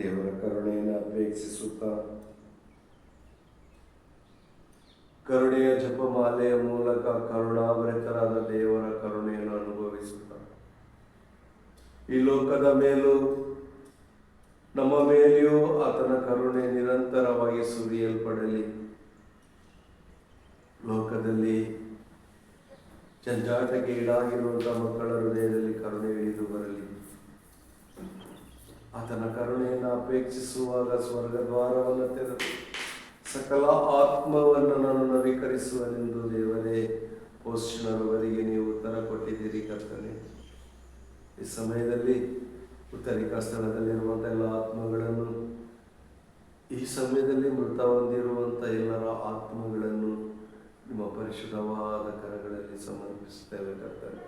ದೇವರ ಕರುಣೆಯನ್ನು ಅಪೇಕ್ಷಿಸುತ್ತಾ ಕರುಣೆಯ ಜಪಮಾಲೆಯ ಮೂಲಕ ಕರುಣಾಮೃತರಾದ ದೇವರ ಕರುಣೆಯನ್ನು ಅನುಭವಿಸುತ್ತಾ, ಈ ಲೋಕದ ಮೇಲೂ, ನಮ್ಮ ಮೇಲೆಯೂ ಆತನ ಕರುಣೆ ನಿರಂತರವಾಗಿ ಸುರಿಯಲ್ಪಡಲಿ. ಲೋಕದಲ್ಲಿ ಜಂಜಾಟಕ್ಕೆ ಈಡಾಗಿರುವಂತಹ ಮಕ್ಕಳ ಹೃದಯದಲ್ಲಿ ಕರುಣೆ ಇಳಿದು ಬರಲಿ. ಆತನ ಕರುಣೆಯನ್ನು ಅಪೇಕ್ಷಿಸುವಾಗ ಸ್ವರ್ಗ ದ್ವಾರವನ್ನು ತೆರೆದು ಸಕಲ ಆತ್ಮವನ್ನು ನಾನು ನವೀಕರಿಸುವನೆಂದು ದೇವರೇ ಪೋಷಣರವರಿಗೆ ನೀವು ಉತ್ತರ ಕೊಟ್ಟಿದ್ದೀರಿ ಕರ್ತನೆ. ಈ ಸಮಯದಲ್ಲಿ ಉತ್ತರಿಕಾ ಸ್ಥಳದಲ್ಲಿರುವಂಥ ಎಲ್ಲ ಆತ್ಮಗಳನ್ನು ಈ ಸಮಯದಲ್ಲಿ ಮೃತ ಹೊಂದಿರುವಂಥ ಎಲ್ಲರ ಆತ್ಮಗಳನ್ನು ನಿಮ್ಮ ಪರಿಶುದ್ಧವಾದ ಕರಗಳಲ್ಲಿ ಸಮರ್ಪಿಸುತ್ತೇವೆ ಕರ್ತನೆ.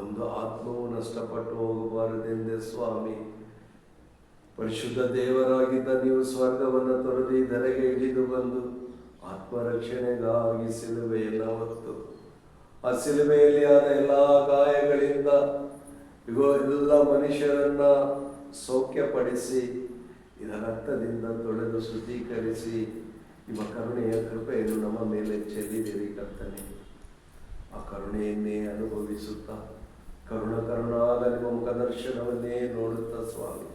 ಒಂದು ಆತ್ಮವು ನಷ್ಟಪಟ್ಟು ಹೋಗಬಾರದೆಂದೇ ಸ್ವಾಮಿ. ಪರಿಶುದ್ಧ ದೇವರಾಗಿದ್ದ ನೀವು ಸ್ವರ್ಗವನ್ನು ತೊರೆದು ಧರೆಗೆ ಇಳಿದು ಬಂದು ಆತ್ಮರಕ್ಷಣೆಗಾಗಿ ಸಿಲುಬೆಯನ್ನು ಹೊತ್ತು. ಆ ಸಿಲುಬೆಯಲ್ಲಿ ಆದ ಎಲ್ಲ ಗಾಯಗಳಿಂದ ಇಗೋ ಎಲ್ಲ ಮನುಷ್ಯರನ್ನ ಸೌಖ್ಯಪಡಿಸಿ ಇದರ ರಕ್ತದಿಂದ ತೊಳೆದು ಶುದ್ಧೀಕರಿಸಿ, ನಿಮ್ಮ ಕರುಣೆಯ ಕೃಪೆಯನ್ನು ನಮ್ಮ ಮೇಲೆ ಚೆಲ್ಲಿದಿರಿ ಕರ್ತನೆ. ಆ ಕರುಣೆಯನ್ನೇ ಅನುಭವಿಸುತ್ತಾ ಕರುಣ ಕರುಣಾದ ನಿಮ್ಮ ಮುಖದರ್ಶನವನ್ನೇ ನೋಡುತ್ತಾ ಸ್ವಾಮಿ.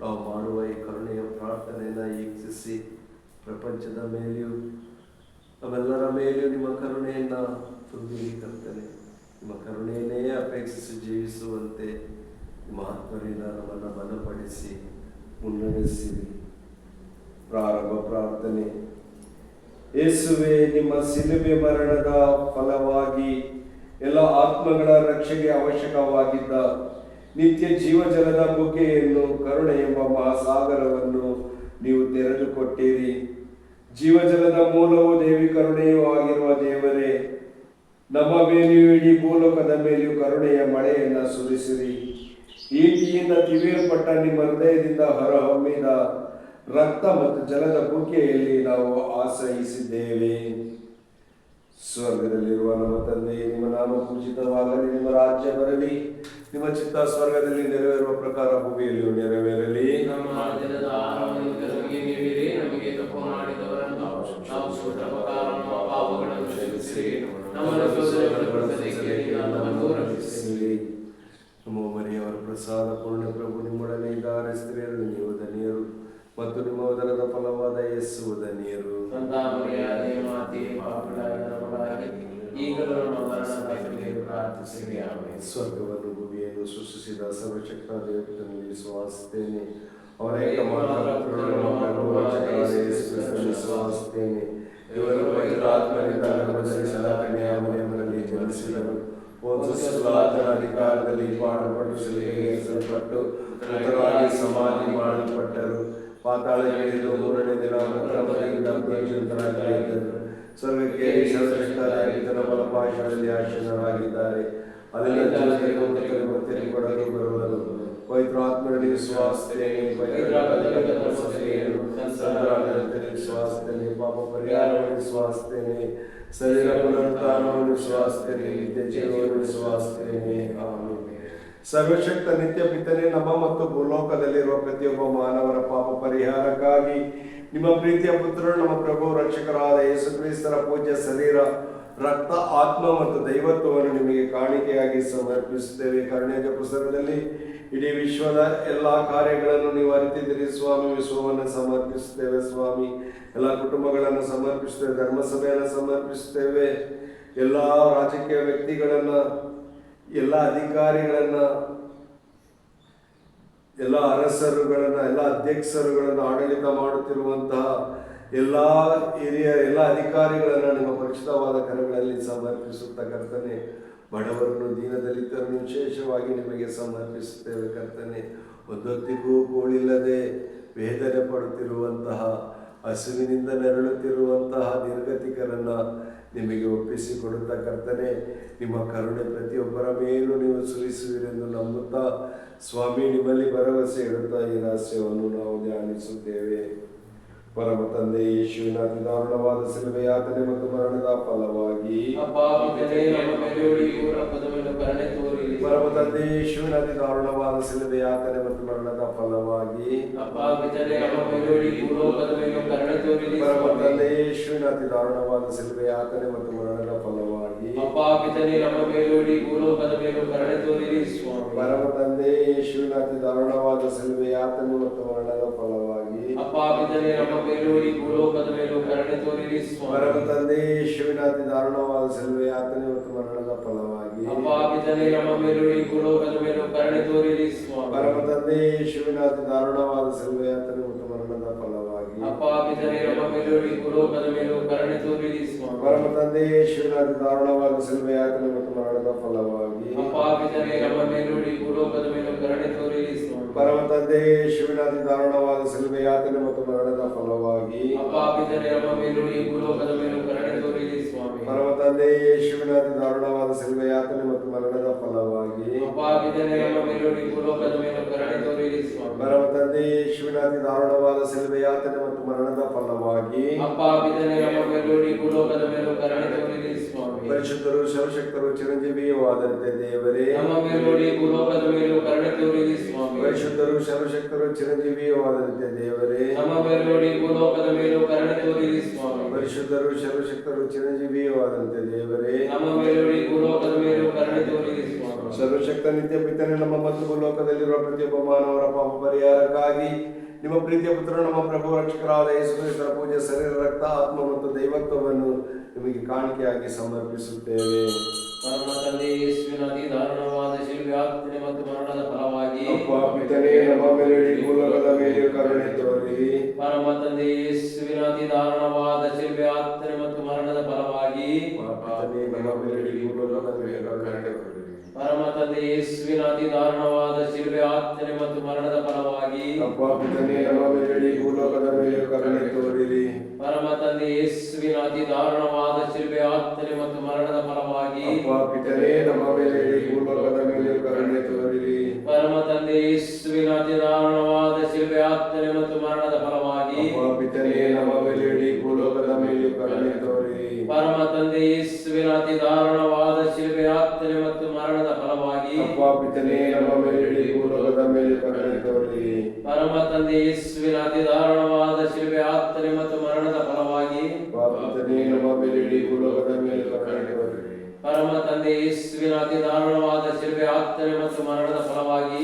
ನಾವು ಮಾಡುವ ಈ ಕರುಣೆಯ ಪ್ರಾರ್ಥನೆಯನ್ನು ಈಕ್ಷಿಸಿ ಪ್ರಪಂಚದ ಮೇಲೆಯೂ ನಮ್ಮೆಲ್ಲರ ಮೇಲೆಯೂ ನಿಮ್ಮ ಕರುಣೆಯನ್ನು ತುಂಬಿ ಕರ್ತನೆ ನಿಮ್ಮ ಕರುಣೆಯನ್ನೇ ಅಪೇಕ್ಷಿಸಿ ಜೀವಿಸುವಂತೆ ನಿಮ್ಮ ಆತ್ಮರಿಂದ ನಮ್ಮನ್ನು ಬಲಪಡಿಸಿ ಮುನ್ನಡೆಸಿರಿ. ಪ್ರಾರಂಭ ಪ್ರಾರ್ಥನೆ. ಯೇಸುವೆ, ನಿಮ್ಮ ಸಿಲುಬೆ ಮರಣದ ಫಲವಾಗಿ ಎಲ್ಲ ಆತ್ಮಗಳ ರಕ್ಷೆಗೆ ಅವಶ್ಯಕವಾಗಿದ್ದ ನಿತ್ಯ ಜೀವಜಲದ ಬುಗ್ಗೆಯನ್ನು ಕರುಣೆ ಎಂಬ ಮಹಾಸಾಗರವನ್ನು ನೀವು ತೆರೆದುಕೊಟ್ಟಿರಿ. ಜೀವಜಲದ ಮೂಲವು ದೇವಿ ಕರುಣೆಯೂ ಆಗಿರುವ ದೇವರೇ, ನಮ್ಮ ಮೇಲೆಯೂ ಇಡೀ ಭೂಲೋಕದ ಮೇಲೆಯೂ ಕರುಣೆಯ ಮಳೆಯನ್ನ ಸುರಿಸಿರಿ. ಈಟಿಯಿಂದ ತಿವಿಯಲ್ಪಟ್ಟ ನಿಮ್ಮ ಹೃದಯದಿಂದ ಹೊರಹೊಮ್ಮಿದ ರಕ್ತ ಮತ್ತು ಜಲದ ಬುಗ್ಗೆಯಲ್ಲಿ ನಾವು ಆಶ್ರಯಿಸಿದ್ದೇವೆ ಸ್ವರ್ಗದಲ್ಲಿರುವ ನಮ್ಮ ತಂದೆ, ನಿಮ್ಮ ನಾಮ ಪೂಜಿತವಾಗಲಿ, ನಿಮ್ಮ ರಾಜ್ಯ ಬರಲಿ, ನಿಮ್ಮ ಚಿತ್ತ ಸ್ವರ್ಗದಲ್ಲಿ ನೆರವೇರುವ ಪ್ರಕಾರ ಭೂಮಿಯಲ್ಲಿಯೂ ನೆರವೇರಲಿ. ಪ್ರಾರ್ಥಿಸಿರಿ. ಸ್ವರ್ಗವನ್ನು ಭೂಮಿಯನ್ನು ಸೃಷ್ಟಿಸಿದ ಸರ್ವಚಕ್ರ ದೇವತೆಯನ್ನು ವಿಶ್ವಾಸಿಸ್ತೇನೆ ಅವರ ವಿಶ್ವಾಸಿಸ್ತೇನೆ ಇವರು ಪವಿತ್ರಾತ್ಮರಿಂದ ಗರ್ಭಧರಿಸಿದ ಕನ್ಯಾಮರಿಯಮ್ಮನಲ್ಲಿ ಜನಿಸಿದರು ಓದಿಸಲಾದರ ಅಧಿಕಾರದಲ್ಲಿ ಪಾಡುಪಟ್ಟು ಸಲಹೆಸಲ್ಪಟ್ಟು ಸಮಾಧಿ ಮಾಡಲ್ಪಟ್ಟರು. ಇಳಿದು ಮೂರನೇ ದಿನ ಮೃತರಿಂದ ಪ್ರಯೋಜನರಾಗಿದ್ದರು ಸ್ವರ್ಗಕ್ಕೆ ಸರ್ವಶಕ್ತರಾಗಿದ್ದರ ಬಲಪಾಶದಲ್ಲಿ ಆಶೀನರಾಗಿದ್ದಾರೆ ಭಕ್ತರಿಗೆ ಕೊಡಲು ಬರುವರು. ಪವಿತ್ರಾತ್ಮರಲ್ಲಿ ವಿಶ್ವಾಸತೆಯೇ ವಿಶ್ವಾಸತೆಯೇ ಪಾಪ ಪರಿಹಾರವನ್ನು ವಿಶ್ವಾಸತೆಯೇ ಶರೀರ ಪುನರುತ್ಥಾನವನ್ನು ವಿಶ್ವಾಸತೆಯೇ ನಿತ್ಯ ಜೀವನವನ್ನು ವಿಶ್ವಾಸತೆಯೇ ಆಮೇಲೆ ಸರ್ವಶಕ್ತ ನಿತ್ಯ ಪಿತನೆ ನಮ್ಮ ಮತ್ತು ಭೂಲೋಕದಲ್ಲಿರುವ ಪ್ರತಿಯೊಬ್ಬ ಮಾನವರ ಪಾಪ ಪರಿಹಾರಕ್ಕಾಗಿ ನಿಮ್ಮ ಪ್ರೀತಿಯ ಪುತ್ರರು, ನಮ್ಮ ಪ್ರಭು, ರಕ್ಷಕರಾದ ಯೇಸು ಕ್ರಿಸ್ತರ ಪೂಜ್ಯ ಶರೀರ, ರಕ್ತ, ಆತ್ಮ ಮತ್ತು ದೈವತ್ವವನ್ನು ನಿಮಗೆ ಕಾಣಿಕೆಯಾಗಿ ಸಮರ್ಪಿಸುತ್ತೇವೆ. ಕರುಣೆಯ ಪುಸ್ತಕದಲ್ಲಿ ಇಡೀ ವಿಶ್ವದ ಎಲ್ಲಾ ಕಾರ್ಯಗಳನ್ನು ನೀವು ಅರಿತಿದ್ದೀರಿ. ಸ್ವಾಮಿ, ವಿಶ್ವವನ್ನು ಸಮರ್ಪಿಸುತ್ತೇವೆ ಸ್ವಾಮಿ. ಎಲ್ಲ ಕುಟುಂಬಗಳನ್ನು ಸಮರ್ಪಿಸುತ್ತೇವೆ. ಧರ್ಮಸಭೆಯನ್ನು ಸಮರ್ಪಿಸುತ್ತೇವೆ. ಎಲ್ಲ ರಾಜಕೀಯ ವ್ಯಕ್ತಿಗಳನ್ನ ಎಲ್ಲ ಅಧಿಕಾರಿಗಳನ್ನ, ಎಲ್ಲ ಅರಸರುಗಳನ್ನ, ಎಲ್ಲ ಅಧ್ಯಕ್ಷರುಗಳನ್ನ ಆಡಳಿತ ಮಾಡುತ್ತಿರುವಂತಹ ಎಲ್ಲ ಹಿರಿಯ, ಎಲ್ಲ ಅಧಿಕಾರಿಗಳನ್ನ ನಿಮ್ಮ ಪರಿಚಿತವಾದ ಕರಗಳಲ್ಲಿ ಸಮರ್ಪಿಸುತ್ತ ಕರ್ತನೆ ಬಡವರನ್ನು ದೀನದಲಿತರನ್ನು ವಿಶೇಷವಾಗಿ ನಿಮಗೆ ಸಮರ್ಪಿಸುತ್ತೇವೆ ಕರ್ತನೆ. ಒಂದೊತ್ತಿಗೂ ಕೋಳಿಲ್ಲದೆ ವೇದನೆ ಪಡುತ್ತಿರುವಂತಹ, ಹಸುವಿನಿಂದ ನೆರಳುತ್ತಿರುವಂತಹ ನಿರ್ಗತಿಕರನ್ನ ನಿಮಗೆ ಒಪ್ಪಿಸಿಕೊಡುತ್ತಾ ಕರ್ತನೆ ನಿಮ್ಮ ಕರುಣೆ ಪ್ರತಿಯೊಬ್ಬರ ಮೇಲೂ ನೀವು ಸುರಿಸುವಿರೆಂದು ನಂಬುತ್ತಾ ಸ್ವಾಮಿ ನಿಮ್ಮಲ್ಲಿ ಭರವಸೆ ಇಡುತ್ತಾ ಈ ರಹಸ್ಯವನ್ನು ನಾವು ಧ್ಯಾನಿಸುತ್ತೇವೆ. ಪರಮ ತಂದೆ ಯೇಸುವಿನ ಅತಿ ದಾರುಣವಾದ ಸಿಲುಬೆ ಯಾತನೆ ಮತ್ತು ಮರಣದ ಫಲವಾಗಿ ಪರಮ ತಂದೆ ಯೇಸುವಿನ ಅತಿ ದಾರುಣವಾದ ಸಿಲುಬೆ ಯಾತನೆ ಮತ್ತು ಮರಣದ ಫಲವಾಗಿ ಅತಿ ದಾರುಣವಾದ ಸಿಲುಬೆ ಆತನೆ ಮತ್ತು ಮರಣದ ಫಲವಾಗಿ ಅಪ್ಪ ಪಿತನೇ ನಮ್ಮ ಮೇಲೋಡಿ ಭೂಲೋಕದ ಮೇಲೂ ಕರುಣೆ ತೋರಿರಿ, ಸ್ವಾಮಿ. ಪರಮ ತಂದೆ ಅತಿ ದಾರುಣವಾದ ಸಿಲುಬೆ ಯಾತನೆ ಮತ್ತು ಮರಣದ ಫಲವಾಗಿ. ಅಪ್ಪ ಪಿತನೇ ನಮ್ಮ ಮೇಲೆಯೂ ಭೂಲೋಕದ ಮೇಲೆ ಕರುಣೆ ತೋರಿರಿ ಪರಮ ತಂದೆ ಅತಿ ದಾರುಣವಾದ ಯಾತನೆ ಮತ್ತು ಮರಣದ ಫಲವಾಗಿ. ಅಪ್ಪ ಪಿತನೇ ನಮ್ಮ ಮೇಲೆಯೂ ಭೂಲೋಕದ ಮೇಲೆ ಕರುಣೆ ತೋರಿರಿ ಪರಮ ತಂದೆ ಅತಿ ದಾರುಣವಾದ ಸಿಲುಬೆ ಯಾತನೆ ಕರುಣೆ ತೋರಿರಿ ಸ್ವಾಮಿ ಪರಮ ತಂದೆ ಶಿವನಾದ ದಾರುಣವಾಗಿ ದಾರುಣವಾದ ಸಿಲುಬೆ ಯಾತನೆ ಮತ್ತು ಮರಣದ ಫಲವಾಗಿ ಅಪ್ಪ ಪಿತನೇ ನಮ್ಮ ಮೇಲೆಯೂ ಭೂಲೋಕದ ಮೇಲೆ ಕರುಣೆ ತೋರಿರಿ ಸ್ವಾಮಿ ಪರಮ ತಂದೆ ಶಿವನಾದ ದಾರುಣವಾದ ಸಿಲುಬೆ ಯಾತನೆ ಮತ್ತು ಮರಣದ ಫಲವಾಗಿ ಅಪ್ಪ ಪಿತನೇ ನಮ್ಮ ಮೇಲೆಯೂ ಭೂಲೋಕದ ಮೇಲೆ ಕರುಣೆ ತೋರಿರಿ ಸ್ವಾಮಿ ಪರಮ ತಂದೆ ಶಿವನಾದ ದಾರುಣವಾದ ಸಿಲುಬೆ ಯಾತನೆ ಮತ್ತು ಮರಣದ ಫಲವಾಗಿ ಅಪ್ಪ ಪಿತನೇ ನಮ್ಮ ಮೇಲೆಯೂ ಭೂಲೋಕದ ಮೇಲೆ ಕರುಣೆ ತೋರಿರಿ ಸ್ವಾಮಿ ಪರಮ ತಂದೆ ಶಿವನಾದ ದಾರುಣವಾದ ಸಿಲುಬೆ ಯಾತನೆ ಮತ್ತು ಮರಣದ ಫಲವಾಗಿ ಪರಿಶುದ್ಧರು ಸರ್ವಶಕ್ತರು ಚಿರಂಜೀವಿಯೂ ಆದಂತೆ ದೇವರೇ ಪರಿಶುದ್ಧರು ಸರ್ವಶಕ್ತರು ಚಿರಂಜೀವಿಯೂ ಆದಂತೆ ದೇವರೇ ಪರಿಶುದ್ಧರು ಸರ್ವಶಕ್ತರು ಚಿರಂಜೀವಿಯೂ ಆದಂತೆ ದೇವರೇ ಸರ್ವಶಕ್ತ ನಿತ್ಯ ಪಿತನೆ ನಮ್ಮ ಮತ್ತು ಭೂಲೋಕದಲ್ಲಿರುವ ಪ್ರತಿಯೊಬ್ಬ ಮಾನವರ ಪಾಪ ಪರಿಹಾರಕ್ಕಾಗಿ ನಿಮ್ಮ ಪ್ರೀತಿಯ ಪುತ್ರ, ನಮ್ಮ ಪ್ರಭು, ರಕ್ಷಕರಾದ ಯೇಸುಕ್ರಿಸ್ತರ ಪೂಜೆ ಶರೀರ, ರಕ್ತ, ಆತ್ಮ ಮತ್ತು ದೈವತ್ವವನ್ನು ನಿಮಗೆ ಕಾಣಿಕೆಯಾಗಿ ಸಮರ್ಪಿಸುತ್ತೇವೆ. ಪರಮ ತಂದೆ ಯೇಸುವಿನ ಅತಿ ದಾರುಣವಾದ ಶಿಲ್ಪೆ ಮತ್ತು ಮರಣದ ಫಲವಾಗಿ ಅಪ್ಪ ಪಿತನೇ ನಮ್ಮ ಮೇಲೆ ಭೂಲೋಕದ ಮೇಲೆ ಕರುಣೆ ತೋರಿರಿ ಪರಮ ತಂದೆ ಯೇಸುವಿನ ಅತಿ ದಾರುಣವಾದ ಶಿಲ್ಪೆ ಯಾತನೆ ಮತ್ತು ಮರಣದ ಫಲವಾಗಿ. ಪಿತನೇ ನಮ್ಮ ಮೇಲೆ ಭೂಲೋಕದ ಮೇಲೆ ಕರುಣೆ ತೋರಿರಿ ಪರಮ ತಂದೆ ಯೇಸುವಿನ ಅತಿ ದಾರುಣವಾದ ಶಿಲ್ಪೆ ಯಾತನೆ ಮತ್ತು ಮರಣದ ಫಲವಾಗಿ. ಅಪ್ಪ ಪಿತನೇ ನಮ್ಮ ಮೇಲೆ ಭೂಲೋಕದ ಮೇಲೆ ಕರುಣೆ ತೋರಿರಿ ಪರಮ ತಂದೆ ಯೇಸುವಿನ ಅತಿ ದಾರುಣವಾದ ಶಿಲ್ಪೆ ಯಾತನೆ ಮತ್ತು ಮರಣದ ಫಲವಾಗಿ. ಅಪ್ಪ ಪಿತನೇ ನಮ್ಮ ಮೇಲೆ ಭೂಲೋಕದ ಮೇಲೆ ಕರುಣೆ ತೋರಿರಿ ಪರಮ ತಂದೆ ಯೇಸುವಿನ ಅತಿದಾರುಣವಾದ ಶಿಲ್ಪೆ ಆತ್ಮನೆ ಮತ್ತು ಮರಣದ ಫಲವಾಗಿ ಭೂಲೋಕದ ಮೇಲೆ ಕರುಣೆ ತೋರಿರಿ ಪರಮ ತಂದೆ ಯೇಸುವಿನ ಅತಿದಾರುಣವಾದ ಶಿಲ್ಪೆ ಆತ್ಮನೆ ಮತ್ತು ಮರಣದ ಫಲವಾಗಿ ಪಿತನೇ ನಮ್ಮ ಮೇಲೆ ಭೂಲೋಕದ ಮೇಲೆ ಕರುಣೆ ತೋರಿರಿ ಪರಮ ತಂದೆ ಯೇಸುವಿನ ಅತಿದಾರುಣವಾದ ಶಿಲ್ಪೆ ಆತ್ಮನೆ ಮತ್ತು ಮರಣದ ಫಲವಾಗಿ ಪಿತನೇ ನಮ್ಮ ಮೇಲೆ ಭೂಲೋಕದ ಮೇಲೆ ಕರುಣೆ ಪರಮ ತಂದೆ ಯೇಸುವಿನ ಅತಿ ದಾರುಣವಾದ ಶಿಲ್ಪೆ ಯಾತನೆ ಮತ್ತು ಮರಣದ ಫಲವಾಗಿ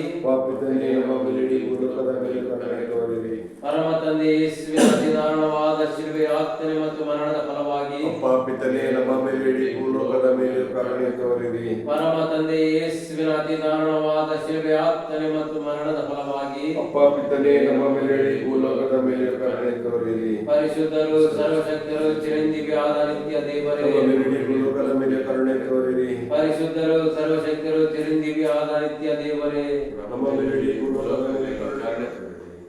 ಪರಮ ತಂದೆ ಯೇಸುವಿನ ಅತಿ ದಾರುಣವಾದ ಶಿಲ್ಪೆ ಯಾತನೆ ಮತ್ತು ಮರಣದ ಫಲವಾಗಿ ಅಪ್ಪ ಪಿತನೇ ನಮ್ಮ ಮೇಲೆ ಇಡೀ ಭೂಲೋಕದ ಮೇಲೆ ಕರುಣೆ ತೋರಿರಿ. ಪರಮ ತಂದೆ ಯೇಸುವಿನ ಅತಿ ದಾರುಣವಾದ ಶಿಲ್ಪೆ ಯಾತನೆ ಮತ್ತು ಮರಣದ ಫಲವಾಗಿ ಅಪ್ಪ ಪಿತನೇ ನಮ್ಮ ಭೂಲೋಕದ ಮೇಲೆ ಕರುಣೆ ತೋರಿರಿ. ಪರಿಶುದ್ಧರು ಸರ್ವಶಕ್ತರು ಚಿರಂಜೀವಿ ಆದ ನಿತ್ಯ ದೇವರೇ.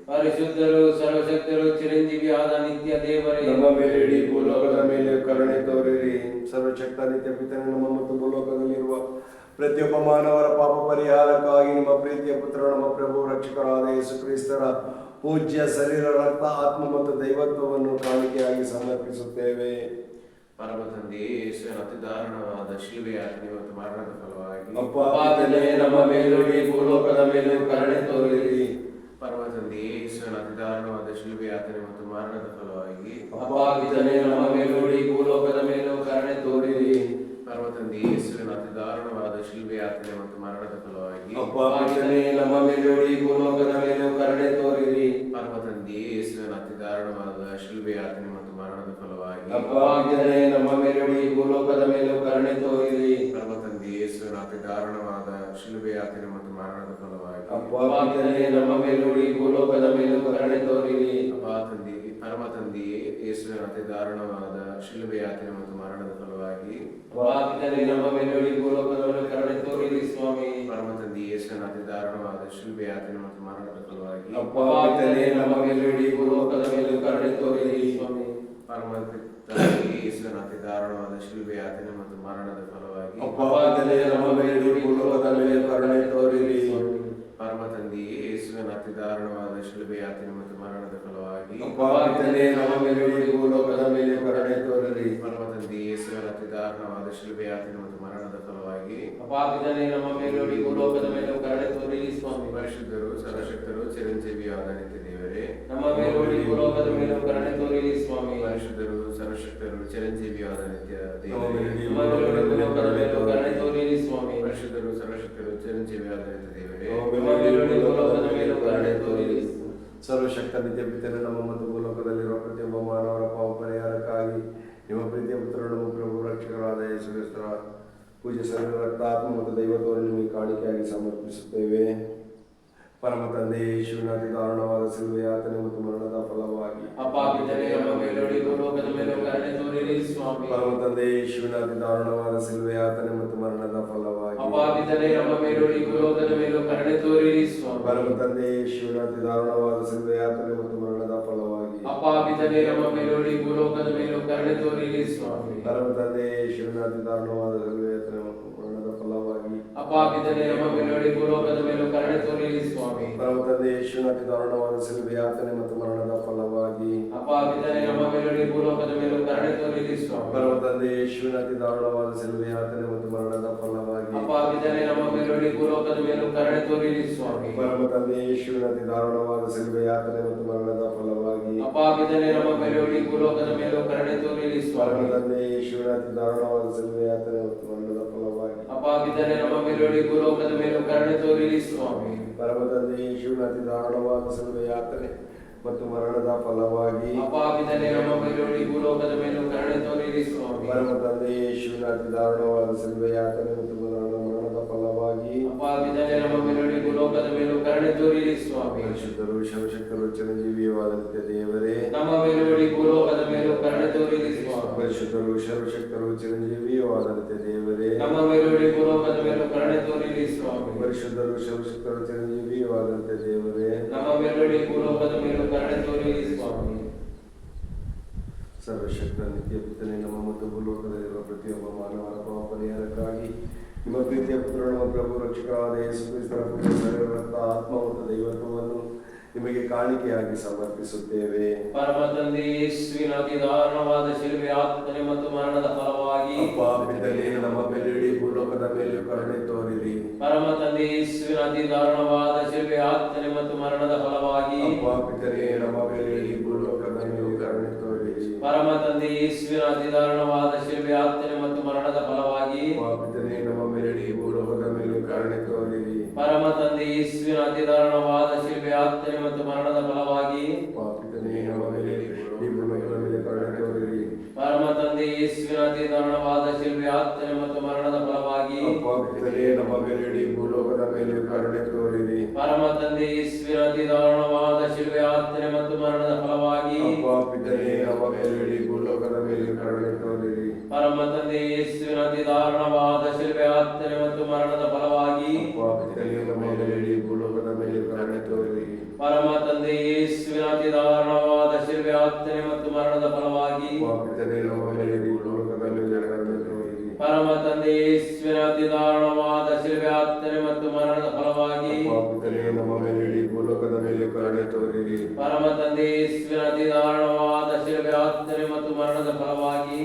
ಪರಿಶುದ್ಧರು, ಸರ್ವಶಕ್ತರು, ಚಿರಂಜೀವಿ ಆದ ನಿತ್ಯ ದೇವರೇ. ನಮ್ಮ ಮೇಲೆ ಇಡೀ ಭೂಲೋಕದ ಮೇಲೆ ಕರುಣೆ ತೋರಿರಿ. ಸರ್ವಶಕ್ತ, ನಿತ್ಯ ಪಿತನೆ ನಮ್ಮ ಮತ್ತು ಭೂಲೋಕದಲ್ಲಿರುವ ಪ್ರತಿಯೊಬ್ಬ ಮಾನವರ ಪಾಪ ಪರಿಹಾರಕ್ಕಾಗಿ ನಿಮ್ಮ ಪ್ರೀತಿಯ ಪುತ್ರ ನಮ್ಮ ಪ್ರಭು, ರಕ್ಷಕರಾದ ಯೇಸು ಕ್ರಿಸ್ತರ ಪೂಜ್ಯ ಶರೀರ, ರಕ್ತ, ಆತ್ಮ ಮತ್ತು ದೈವತ್ವವನ್ನು ಕಾಣಿಕೆಯಾಗಿ ಸಮರ್ಪಿಸುತ್ತೇವೆ. ಪರಮ ತಂದೆಯೇ ಯೇಸುವಿನ ಅತಿ ದಾರುಣವಾದ ಶಿಲುಬೆ ಯಾತನೆ ಮತ್ತು ಮರಣದ ಫಲವಾಗಿ. ಅಪ್ಪ ಪಿತನೇ ನಮ್ಮ ಮೇಲೂ ಈ ಭೂಲೋಕದ ಮೇಲೂ ಕರುಣೆ ತೋರಿರಿ. ಪರಮ ತಂದೆಯೇ ಯೇಸುವಿನ ಅತಿ ದಾರುಣವಾದ ಶಿಲುಬೆ ಯಾತನೆ ಮತ್ತು ಮರಣದ ಫಲವಾಗಿ. ಅಪ್ಪ ಪಿತನೇ ನಮ್ಮ ಮೇಲೂ ಈ ಭೂಲೋಕದ ಮೇಲೂ ಕರುಣೆ ತೋರಿರಿ. ಪರಮ ತಂದೆಯೇ ಯೇಸುವಿನ ಅತಿ ದಾರುಣವಾದ ಶಿಲುಬೆ ಯಾತನೆ ಮತ್ತು ಮರಣದ ಫಲವಾಗಿ. ಅಪ್ಪ ಪಿತನೇ ನಮ್ಮ ಮೇಲೂ ಈ ಭೂಲೋಕದ ಮೇಲೂ ಕರುಣೆ ತೋರಿರಿ. ಪರಮ ತಂದೆಯೇ ಯೇಸುವಿನ ಅತಿ ದಾರುಣವಾದ ಶಿಲುಬೆ ಯಾತನೆ ಮತ್ತು ಮರಣದ ಫಲವಾಗಿ ನಮ್ಮ ಪಿತನೇ ನಮ್ಮ ಮೇಲೆ ಭೂಲೋಕದ ಮೇಲೂ ಕರುಣೆ ತೋರಿರಿ. ನಮ್ಮ ತಂದೆ ಯೇಸುವಿನ ಅತಿ ದಾರುಣವಾದ ಶಿಲುಬೆ ಯಾತನೆ ಮತ್ತು ಮರಣದ ಫಲವಾಗಿ ಅಪ್ಪ ಪಿತನೇ ನಮ್ಮ ಮೇಲೆ ಭೂಲೋಕದ ಮೇಲೂ ಕರುಣೆ ತೋರಿರಿ. ಅಪ್ಪ ತಂದೆ ಪರಮ ತಂದೆಯೇ ಯೇಸುವಿನ ಅತಿ ದಾರುಣವಾದ ಶಿಲುಬೆ ಯಾತನೆ ಮತ್ತು ಮರಣದ ಫಲವಾಗಿ ಪಿತನೇ ನಮ್ಮ ಮೇಲೆ ಭೂಲೋಕದ ಮೇಲೂ ಕರುಣೆ ತೋರಿರಿ ಸ್ವಾಮಿ. ಪರಮ ತಂದೆ ಯೇಸುವಿನ ಅತಿ ದಾರುಣವಾದ ಶಿಲುಬೆ ಯಾತನೆ ಮತ್ತು ಮರಣದ ಫಲವಾಗಿ ಅಪ್ಪ ಪಿತನೇ ನಮ್ಮ ಮೇಲೆ ಭೂಲೋಕದ ಮೇಲೂ ಕರುಣೆ ತೋರಿರಿ ಸ್ವಾಮಿ. ಪರಮ ತಂದೆ ಯೇಸುವಿನ ಅತಿ ದಾರುಣವಾದ ಶಿಲುಬೆ ಯಾತನೆ ಮತ್ತು ಮರಣದ ಫಲವಾಗಿ ಅಪ್ಪ ಪಿತನೇ ನಮ್ಮ ಮೇಲೂ ಭೂಲೋಕದ ಮೇಲೂ ಕರುಣೆ ತೋರಿರಿ. ಪರಮ ತಂದೆಯೇ ಯೇಸುವಿನ ಅತಿ ದಾರುಣವಾದ ಶಿಲುಬೆ ಯಾತನೆ ಮತ್ತು ಮರಣದ ಫಲವಾಗಿ ಪಾಪಿತನೇ ನಮ್ಮ ಮೇಲೆ ಭೂಲೋಕದ ಮೇಲೆ ಕರುಣೆ ತೋರಲಿ ಪರಮ ತಂದೆಯೇ ಯೇಸುವಿನ ಅತಿ ದಾರುಣವಾದ ಶಿಲುಬೆ ಯಾತನೆ ಮತ್ತು ಮರಣದ ಫಲವಾಗಿ ಅಪಾಪಿತನೇ ನಮ್ಮ ಮೇಲೋಡಿ ಭೂಲೋಕದ ಮೇಲೆ ಕರುಣೆ ತೋರಿರಿ. ಸ್ವಾಮಿ ಪರಿಶುದ್ಧರು ಸರ್ವಶಕ್ತರು ಚಿರಂಜೀವಿಯಾದ ಪರಿಶುದ್ಧರು ಚಿರಂಜೀವಿಯಾದ ನಿತ್ಯ ಸ್ವಾಮಿ ಪರಿಶುದ್ಧರು ಸರ್ವಶಕ್ತರು ಚಿರಂಜೀವಿಯಾದ ನಿತ್ಯ ದೇವರೇ ಸರ್ವಶಕ್ತ ನಿತ್ಯ ಪಿತರೆ ನಮ್ಮ ಮತ್ತು ಭೂಲೋಕದಲ್ಲಿರುವ ಪ್ರತಿಯೊಬ್ಬ ಮಾನವರ ಪಾಪ ಪರಿಹಾರಕ್ಕಾಗಿ ನಿಮ್ಮ ಪ್ರೀತಿಯ ಪುತ್ರರು ನಮ್ಮ ಪ್ರಭು ರಕ್ಷಕರಾದ ಯೇಸು ಕ್ರಿಸ್ತರ ಪೂಜೆ ಸರ್ವ ರಕ್ತಾತ್ಮ ಮತ್ತು ದೈವತ್ವವನ್ನು ನಿಮಗೆ ಕಾಣಿಕೆಯಾಗಿ ಸಮರ್ಪಿಸುತ್ತೇವೆ ಪರಮ ತಂದೆ ಯೇಸುವಿನ ಅತಿ ದಾರುಣವಾದ ಸಿಲುವೆ ಯಾತನೆ ಮತ್ತು ಮರಣದ ಫಲವಾಗಿ ಪರಮ ತಂದೆ ಯೇಸುವಿನ ಅತಿ ದಾರುಣವಾದ ಸಿಲುವೆ ಯಾತನೆ ಮತ್ತು ಮರಣದ ಫಲವಾಗಿ ಪರಮ ತಂದೆ ಯೇಸುವಿನ ಅತಿ ದಾರುಣವಾದ ಸಿಲುವೆ ಯಾತನೆ ಮತ್ತು ಮರಣದ ಫಲವಾಗಿ ಪರಮ ತಂದೆ ಯೇಸುವಿನ ಅತಿ ದಾರುಣವಾದ ಸಿಲುವೆ ಯಾತನೆ ಮತ್ತು ಅಪಾಪಿತನೇ ನಮ್ಮ ಮೇಲೋಡಿ ಭೂಲೋಕದ ಮೇಲೂ ಕರುಣೆ ತೋರಿರಿ ಸ್ವಾಮಿ. ಪರಮ ತಂದೆ ಯೇಸುವಿನ ದಾರುಣವಾದ ಸಿಲುವೆ ಮತ್ತು ಮರಣದ ಫಲವಾಗಿ ನಮ್ಮ ಮೇಲೋಡಿ ಭೂಲೋಕದ ಮೇಲೂ ಕರುಣೆ ತೋರಿರಿ ಸ್ವಾಮಿ. ಪರಮ ತಂದೆ ಯೇಸುವಿನ ದಾರುಣವಾದ ಸಿಲುವೆಯಾತನೆ ಮತ್ತು ಮರಣದ ಫಲವಾಗಿ ನಮ್ಮ ಮೇಲೋಡಿ ಭೂಲೋಕದ ಮೇಲೂ ಕರುಣೆ ತೋರಿರಿ ಸ್ವಾಮಿ. ಪರಮ ತಂದೆ ಯೇಸುವಿನ ದಾರುಣವಾದ ಸಿಲುವೆಯಾತನೆ ಮತ್ತು ಮರಣದ ಫಲವಾಗಿ ನಮ್ಮ ಮೇಲೋಡಿ ಭೂಲೋಕದ ಮೇಲೂ ಕರುಣೆ ತೋರಿರಿ ಸ್ವಾಮಿ. ತಂದೆ ಯೇಸುವಿನ ದಾರುಣವಾದ ಸಿಲುವೆಯಾತನೆ ಮತ್ತು ಮರಣದ ಫಲವಾಗಿ ಅಪಾಪಿತನೇ ನಮ್ಮ ಮೇಲೋಡಿ ಭೂಲೋಕದ ಮೇಲೆ ಕರುಣೆ ತೋರಿರಿ ಸ್ವಾಮಿ. ಪರ್ವತದಲ್ಲಿ ತಂದೆ ಯೇಸುವಿನ ಅತಿ ದಾರುಣವಾದ ಯಾತ್ರೆ ಯಾತನೆ ಮತ್ತು ಮರಣದ ಫಲವಾಗಿ ಅಪಾಪಿದಲ್ಲಿ ನಮ್ಮ ಮೇಲೋಡಿ ಭೂಲೋಕದ ಮೇಲೂ ಕರುಣೆ ತೋರಿರಿ ಸ್ವಾಮಿ. ಯೇಸುವಿನ ಅತಿ ಯಾತ್ರೆ ಸಿಲುವೆ ಯಾತನೆ ಮತ್ತು ಮರಣ ಮರಣದ ಫಲವಾಗಿ ಅಪಾಪಿದಲ್ಲಿ ನಮ್ಮ ಮೇಲೋಡಿ ಭೂಲೋಕದ ಮೇಲೂ ಕರುಣೆ ತೋರಿರಿ ಸ್ವಾಮಿ. ಪರಿಶುದ್ಧರು ಶಿವಶಕ್ತರು ಚಿರಂಜೀವಿಯವಾದಂತೆ ದೇವರೇ ನಮ್ಮ ಮೇಲೋಡಿ ಭೂಲೋಕದ ಮೇಲೆ ಕರುಣೆ ತೋರಿರಿ ಪರಿಶುದ್ಧರು ಸರ್ವಶಕ್ತರು ಚಿರಂಜೀವಿಯವಾದಂತೆ ದೇವರೇ. ನಮ್ಮ ಮೇಲೋಡಿ ಭೂಲೋಕದ ಮೇಲೂ ಕರುಣೆ ತೋರಿರಿ ಸ್ವಾಮಿ ಪರಿಶುದ್ಧರು ಸರ್ವಶಕ್ತರು ಚಿರಂಜೀವಿಯವಾದಂತೆ ದೇವರೇ. ನಮ್ಮ ಪೂರ್ವ ಭೂಲೋಕದ ಮೇಲೆ ಕರುಣೆ ತೋರಿರಿ ಸ್ವಾಮಿ ಸರ್ವಶಕ್ತ ನಿತ್ಯ ಪಿತನೆ ನಮ್ಮ ಮತ್ತು ಭೂಲೋಕದಲ್ಲಿರುವ ಪ್ರತಿಯೊಬ್ಬ ಮಾನವರ ಪಾಪ ಪರಿಹಾರಕ್ಕಾಗಿ ನಿಮ್ಮ ಪ್ರೀತಿಯ ಪುತ್ರ ನಮ್ಮ ಪ್ರಭು ರಕ್ಷಕರಾದ ಯೇಸು ಕ್ರಿಸ್ತರ ಪುತ್ರ ಆತ್ಮ ಮತ್ತು ದೈವತ್ವವನ್ನು ನಿಮಗೆ ಕಾಣಿಕೆಯಾಗಿ ಸಮರ್ಪಿಸುತ್ತೇವೆ. ಪರಮ ತಂದೆ ಯೇಸುವಿನ ಅತಿ ದಾರುಣವಾದ ಶಿಲುಬೆ ಆತ್ಮನೆ ಮತ್ತು ಮರಣದ ಫಲವಾಗಿ ಪಾಪದಲ್ಲಿ ನಮ್ಮ ಮೇಲೆ ಇಡೀ ಭೂಲೋಕದ ಮೇಲೆ ಕರುಣೆ ತೋರಿರಿ. ಪರಮ ತಂದೆ ಯೇಸುವಿನ ಅತಿ ದಾರುಣವಾದ ಶಿಲುಬೆ ಆತ್ಮನೆ ಮತ್ತು ಮರಣದ ಫಲವಾಗಿ ಪಾಪದಲ್ಲಿ ನಮ್ಮ ಮೇಲೆ ಇಡೀ ಭೂಲೋಕದ ಮೇಲೆ ಕರುಣೆ ತೋರಿರಿ. ಪರಮ ತಂದೆ ಯೇಸುವಿನ ಅತಿ ದಾರುಣವಾದ ಶಿಲುಬೆ ಆತ್ಮನೆ ಮತ್ತು ಮರಣದ ಫಲವಾಗಿ ಪಾಪದಲ್ಲಿ ನಮ್ಮ ಮೇಲೆ ಇಡೀ ಭೂಲೋಕದ ಮೇಲೆ ಕರುಣೆ ತೋರಿರಿ. ಪರಮ ತಂದೆ ಯೇಸುವಿನ ಅತಿ ದಾರುಣವಾದ ಮೇಲೆ ಕರುಣೆ ತೋರಿರಿ. ಪರಮ ತಂದೆ ಈಶ್ವರತಿ ದಾರುಣವಾದ ಶಿಲ್ವೆ ಆತ್ಮನೆ ಮತ್ತು ಮರಣದ ಫಲವಾಗಿ ಅಪ್ಪ ಅವ ನಮ್ಮ ಮೇಲೆ ಇಡೀ ಭೂಲೋಕದ ಮೇಲೆ ಕರುಣೆ ತೋರಿರಿ. ಪರಮ ತಂದೆ ಈಶ್ವರತಿ ದಾರುಣವಾದ ಶಿಲ್ವೆ ಆತ್ಮನೆ ಮತ್ತು ಮರಣದ ಫಲವಾಗಿ ಅಪ್ಪ ಅವ ನಮ್ಮ ಮೇಲೆ ಇಡೀ ಭೂಲೋಕದ ಮೇಲೆ ಕರುಣೆ ತೋರಿರಿ. ಪರಮ ತಂದೆ ಈಶ್ವರತಿ ದಾರುಣವಾದ ಶಿಲ್ವೆ ಆತ್ಮನೆ ಮತ್ತು ಮರಣದ ಫಲವಾಗಿ ಅಪ್ಪ ಅವ ನಮ್ಮ ಮೇಲೆ ಇಡೀ ಭೂಲೋಕದ ಮೇಲೆ ಕರುಣೆ ತೋರಿರಿ. ಪರಮ ತಂದೆ ಕರುಣೆ ತೋರಿರಿ. ಪರಮ ತಂದೆ ಯೇಸುವಿನ ದಾರುಣವಾದ ಮತ್ತು ಮರಣದ ಫಲವಾಗಿ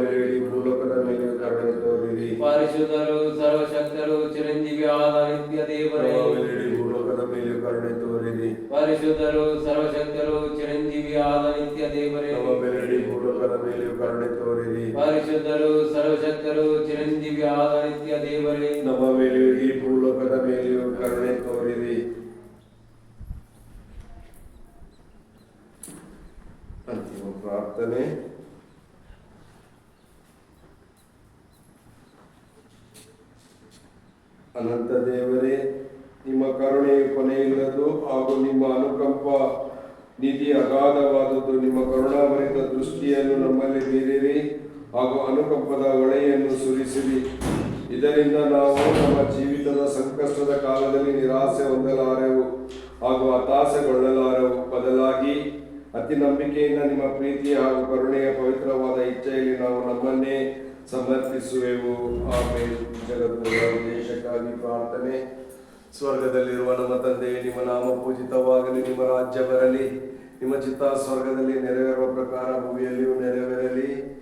ಮೇಲೆ ಇಡೀ ಭೂಲೋಕದ ಮೇಲೆ ಕರುಣೆ ತೋರಿರಿ. ಪರಿಶುದ್ಧರು ಸರ್ವಶಕ್ತರು ಚಿರಂಜೀವಿ ಆದ ನಿತ್ಯ ದೇವರೇ. ಭೂಲೋಕದ ಮೇಲೆ ಕರುಣೆ ತೋರಿರಿ. ಪರಿಶುದ್ಧರು ಸರ್ವಶಕ್ತರು ಚಿರಂಜೀವಿ ಆದ ನಿತ್ಯ ದೇವರೇ. ನಮ್ಮ ಮೇಲೆ ಇಡೀ ಭೂಲೋಕದ ಮೇಲೆ ಕರುಣೆ ತೋರಿರಿ. ಪರಿಶುದ್ಧರು ಸರ್ವಶಕ್ತರು ಚಿರಂಜೀವಿ ಆದ ನಿತ್ಯ ದೇವರೇ ನಮ್ಮ ಮೇಲೆ ಇಡೀ ಭೂಲೋಕದ ಮೇಲೆಯೂ ಕರುಣೆ ತೋರಿರಿ ಅಂತಿಮ ಪ್ರಾರ್ಥನೆ ಅನಂತ ದೇವರೇ, ನಿಮ್ಮ ಕರುಣೆಯ ಕೊನೆಯಿಲ್ಲದು ಹಾಗೂ ನಿಮ್ಮ ಅನುಕಂಪ ನಿಧಿ ಅಗಾಧವಾದದ್ದು, ನಿಮ್ಮ ಕರುಣಾಭರಿತ ದೃಷ್ಟಿಯನ್ನು ನಮ್ಮಲ್ಲಿ ಬೀರಿರಿ ಹಾಗೂ ಅನುಕಂಪದ ಹೊಳೆಯನ್ನು ಸುರಿಸಿರಿ. ಇದರಿಂದ ನಾವು ನಮ್ಮ ಜೀವಿತದ ಸಂಕಷ್ಟದ ಕಾಲದಲ್ಲಿ ನಿರಾಸೆ ಹೊಂದಲಾರೆವು ಹಾಗೂ ಹತಾಸೆಗೊಳ್ಳಲಾರೆವು ಬದಲಾಗಿ ಅತಿ ನಂಬಿಕೆಯಿಂದ ನಿಮ್ಮ ಪ್ರೀತಿ ಹಾಗೂ ಕರುಣೆಯ ಪವಿತ್ರವಾದ ಇಚ್ಛೆಯಲ್ಲಿ ನಾವು ನಮ್ಮನ್ನೇ ಸಮರ್ಪಿಸುವೆವು. ಆಮೇಲೆ ಜಗತ್ತಿನ ದೇಶಕ್ಕಾಗಿ ಪ್ರಾರ್ಥನೆ. ಸ್ವರ್ಗದಲ್ಲಿರುವ ನಮ್ಮ ತಂದೆ, ನಿಮ್ಮ ನಾಮ ಪೂಜಿತವಾಗಲಿ, ನಿಮ್ಮ ರಾಜ್ಯ ಬರಲಿ. ನಿಮ್ಮ ಚಿತ್ತ ಸ್ವರ್ಗದಲ್ಲಿ ನೆರವೇರುವ ಪ್ರಕಾರ ಭೂಮಿಯಲ್ಲಿಯೂ ನೆರವೇರಲಿ.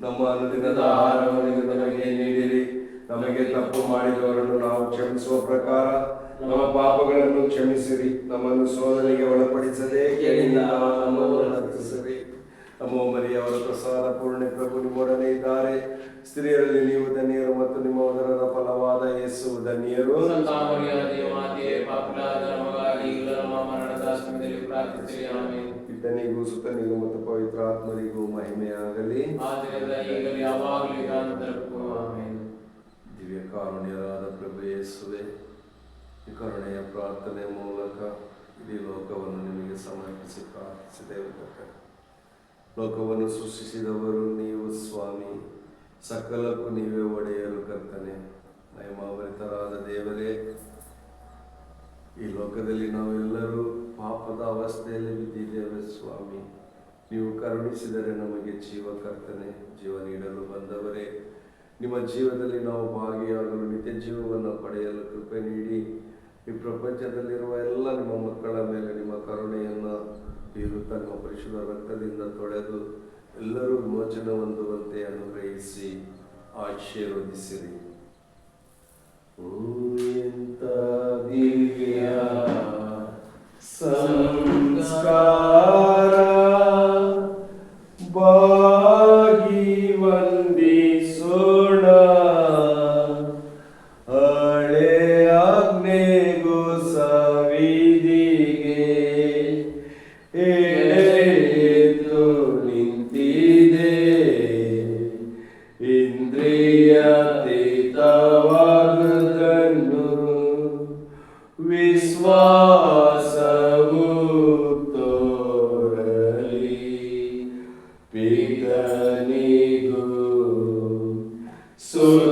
ನಮ್ಮ ಅನುದಿನದ ಆಹಾರವನ್ನು ನಮಗೆ ನೀಡಿರಿ. ನಮಗೆ ತಪ್ಪು ಮಾಡಿದವರನ್ನು ನಾವು ಕ್ಷಮಿಸುವ ಪ್ರಕಾರ ನಮ್ಮ ಪಾಪಗಳನ್ನು ಕ್ಷಮಿಸಿರಿ. ನಮ್ಮನ್ನು ಸೋದನೆಗೆ ಒಳಪಡಿಸದೆ ನಮ್ಮನ್ನು ರಕ್ಷಿಸಿರಿ. ನಮೋ ಮರಿಯವರ ಪ್ರಸಾದ ಪೂರ್ಣ ಪ್ರಭು ನಿಮ್ಮೊಡನೆ ಇದ್ದಾರೆ. ಸ್ತ್ರೀಯರಲ್ಲಿ ನೀವು ಧನ್ಯರು ಮತ್ತು ನಿಮ್ಮ ಉದರದ ಫಲವಾದ ಯೇಸು ಧನ್ಯರು. ಇದ್ದನಿಗೂ ಸುತ್ತನಿಗೂ ಸುತನಿಗೂ ಮತ್ತು ಪವಿತ್ರ ಆತ್ಮರಿಗೂ ಮಹಿಮೆಯಾಗಲಿ. ದಿವ್ಯ ಕಾರುಣ್ಯರಾದ ಪ್ರಭು ಯೇಸುವೆ ಕರುಣೆಯ ಪ್ರಾರ್ಥನೆ ಮೂಲಕ ಇಡೀ ಲೋಕವನ್ನು ನಿಮಗೆ ಸಮರ್ಪಿಸಿ ಪ್ರಾರ್ಥಿಸಿದೆ. ಲೋಕವನ್ನು ಸೃಷ್ಟಿಸಿದವರು ನೀವು, ಸ್ವಾಮಿ. ಸಕಲಕ್ಕೂ ನೀವೇ ಒಡೆಯಲು ಕರ್ತನೆ. ಮಹಿಮಾಭರಿತರಾದ ದೇವರೇ, ಈ ಲೋಕದಲ್ಲಿ ನಾವೆಲ್ಲರೂ ಪಾಪದ ಅವಸ್ಥೆಯಲ್ಲಿ ಬಿದ್ದಿದ್ದೇವೆ, ಸ್ವಾಮಿ. ನೀವು ಕರುಣಿಸಿದರೆ ನಮಗೆ ಜೀವ, ಕರ್ತನೆ. ಜೀವ ನೀಡಲು ಬಂದವರೇ, ನಿಮ್ಮ ಜೀವದಲ್ಲಿ ನಾವು ಭಾಗಿಯಾಗಲು ನಿತ್ಯ ಜೀವವನ್ನು ಪಡೆಯಲು ಕೃಪೆ ನೀಡಿ, ಈ ಪ್ರಪಂಚದಲ್ಲಿರುವ ಎಲ್ಲ ನಿಮ್ಮ ಮಕ್ಕಳ ಮೇಲೆ ನಿಮ್ಮ ಕರುಣೆಯನ್ನು ಬೀರುತ್ತಾ ತನ್ನ ಪರಿಶುದ್ಧ ರಕ್ತದಿಂದ ತೊಳೆದು ಎಲ್ಲರೂ ವಿಮೋಚನ ಹೊಂದುವಂತೆ ಅನುಗ್ರಹಿಸಿ ಆಶೀರ್ವದಿಸಿರಿ. ಸಂಸ್ಕಾರ So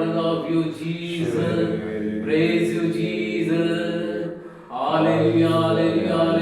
Lord. Love you, Jesus. Praise you, Jesus. Hallelujah, hallelujah, hallelujah,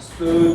Stu